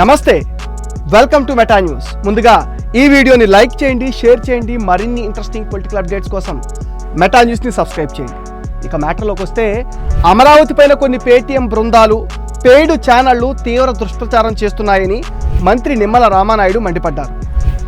నమస్తే. Welcome to meta news ముందుగా ఈ వీడియోని లైక్ చేయండి షేర్ చేయండి మరిన్ని ఇంట్రెస్టింగ్ పొలిటికల్ అప్డేట్స్ కోసం మెటా న్యూస్ని సబ్స్క్రైబ్ చేయండి. ఇక మ్యాటర్లోకి వస్తే అమరావతి పైన కొన్ని పేటీఎం బృందాలు పేడు ఛానళ్ళు తీవ్ర దుష్ప్రచారం చేస్తున్నాయని మంత్రి నిమ్మల రామానాయుడు మండిపడ్డారు.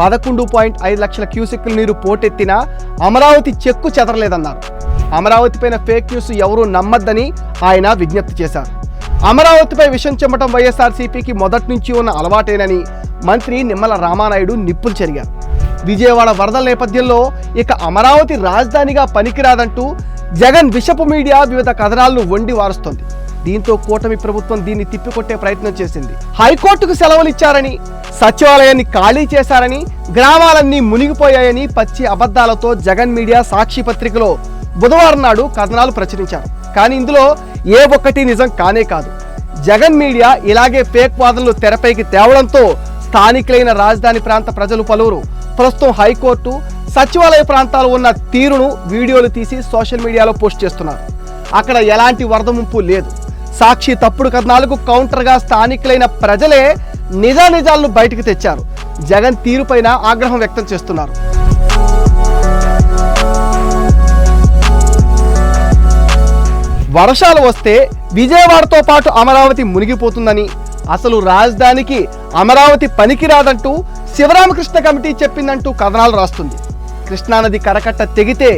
పదకొండు పాయింట్ ఐదు లక్షల క్యూసెక్ల నీరు పోటెత్తినా అమరావతి చెక్కు చెదరలేదన్నారు. అమరావతి పైన ఫేక్ న్యూస్ ఎవరూ నమ్మద్దని ఆయన విజ్ఞప్తి చేశారు. అమరావతిపై విషం చెమ్మటం వైఎస్ఆర్సీపీకి మొదటి నుంచి ఉన్న అలవాటేనని మంత్రి నిమ్మల రామానాయుడు నిప్పులు చెరిగారు. విజయవాడ వరదల నేపథ్యంలో ఇక అమరావతి రాజధానిగా పనికిరాదంటూ జగన్ విషపు మీడియా వివిధ కథనాలను వండి వారుస్తోంది. దీంతో కూటమి ప్రభుత్వం దీన్ని తిప్పికొట్టే ప్రయత్నం చేసింది. హైకోర్టుకు సెలవులు ఇచ్చారని సచివాలయాన్ని ఖాళీ చేశారని గ్రామాలన్నీ మునిగిపోయాయని పచ్చి అబద్ధాలతో జగన్ మీడియా సాక్షి పత్రికలో బుధవారం నాడు కథనాలు ప్రచురించారు. కానీ ఇందులో ఏ ఒక్కటి నిజం కానే కాదు. జగన్ మీడియా ఇలాగే ఫేక్ వాదనలు తెరపైకి తేవడంతో స్థానికులైన రాజధాని ప్రాంత ప్రజలు పలువురు ప్రస్తుతం హైకోర్టు సచివాలయ ప్రాంతాలు ఉన్న తీరును వీడియోలు తీసి సోషల్ మీడియాలో పోస్ట్ చేస్తున్నారు. అక్కడ ఎలాంటి వరద ముంపు లేదు. సాక్షి తప్పుడు కథనాలకు కౌంటర్గా స్థానికులైన ప్రజలే నిజానిజాలను బయటకు తెచ్చారు. జగన్ తీరుపైన ఆగ్రహం వ్యక్తం చేస్తున్నారు. వర్షాలు వస్తే విజయవాడతో పాటు అమరావతి మునిగిపోతుందని. అసలు రాజధానికి అమరావతి పనికిరాదంటూ శివరామకృష్ణ కమిటీ చెప్పిందంటూ కథనాలు రాస్తుంది. కృష్ణానది కరకట్ట తెగితే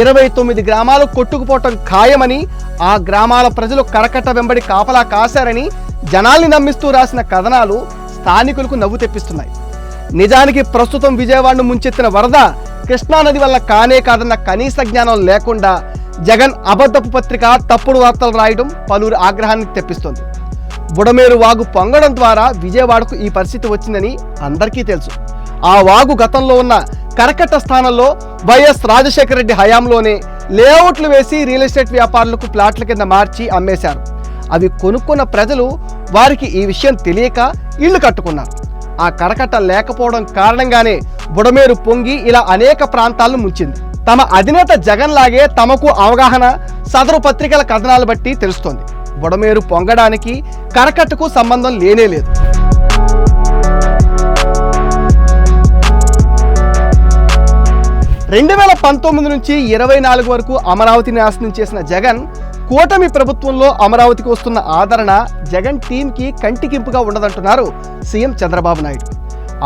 ఇరవై తొమ్మిది గ్రామాలు కొట్టుకుపోవటం ఖాయమని ఆ గ్రామాల ప్రజలు కరకట్ట వెంబడి కాపలా కాశారని జనాల్ని నమ్మిస్తూ రాసిన కథనాలు స్థానికులకు నవ్వు తెప్పిస్తున్నాయి. నిజానికి ప్రస్తుతం విజయవాడను ముంచెత్తిన వరద కృష్ణానది వల్ల కానే కాదన్న కనీస జ్ఞానం లేకుండా జగన్ అబద్ధపు పత్రిక తప్పుడు వార్తలు రాయడం పలువురు ఆగ్రహాన్ని తెప్పిస్తోంది. బుడమేరు వాగు పొంగడం ద్వారా విజయవాడకు ఈ పరిస్థితి వచ్చిందని అందరికీ తెలుసు. ఆ వాగు గతంలో ఉన్న కరకట్ట స్థానంలో వైఎస్ రాజశేఖర రెడ్డి హయాంలోనే లేఅవుట్లు వేసి రియల్ ఎస్టేట్ వ్యాపారులకు ప్లాట్ల కింద మార్చి అమ్మేశారు. అవి కొనుక్కున్న ప్రజలు వారికి ఈ విషయం తెలియక ఇళ్ళు కట్టుకున్నారు. ఆ కరకట్ట లేకపోవడం కారణంగానే బుడమేరు పొంగి ఇలా అనేక ప్రాంతాలను ముంచింది. తమ అధినేత జగన్ లాగే తమకు అవగాహన సదరు పత్రికల కథనాలు బట్టి తెలుస్తోంది. బుడమేరు పొంగడానికి కరకట్టుకు సంబంధం లేనే లేదు. రెండు వేల పంతొమ్మిది నుంచి ఇరవై నాలుగు వరకు అమరావతిని నాశనం చేసిన జగన్ కూటమి ప్రభుత్వంలో అమరావతికి వస్తున్న ఆదరణ జగన్ టీంకి కంటికింపుగా ఉండదంటున్నారు సీఎం చంద్రబాబు నాయుడు.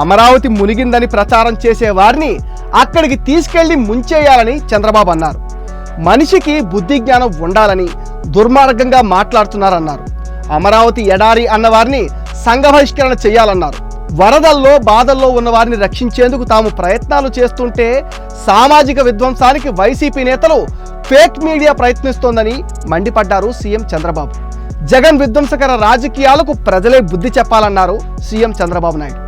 అమరావతి మునిగిందని ప్రచారం చేసే వారిని అక్కడికి తీసుకెళ్ళి ముంచేయాలని చంద్రబాబు అన్నారు. మనిషికి బుద్ధి జ్ఞానం ఉండాలని దుర్మార్గంగా మాట్లాడుతున్నారన్నారు. అమరావతి ఎడారి అన్నవారిని సంఘబహిష్కరణ చేయాలన్నారు. వరదల్లో బాధల్లో ఉన్న వారిని రక్షించేందుకు తాము ప్రయత్నాలు చేస్తుంటే సామాజిక విధ్వంసానికి వైసీపీ నేతలు ఫేక్ మీడియా ప్రయత్నిస్తోందని మండిపడ్డారు సీఎం చంద్రబాబు. జగన్ విధ్వంసకర రాజకీయాలకు ప్రజలే బుద్ధి చెప్పాలన్నారు సీఎం చంద్రబాబు నాయుడు.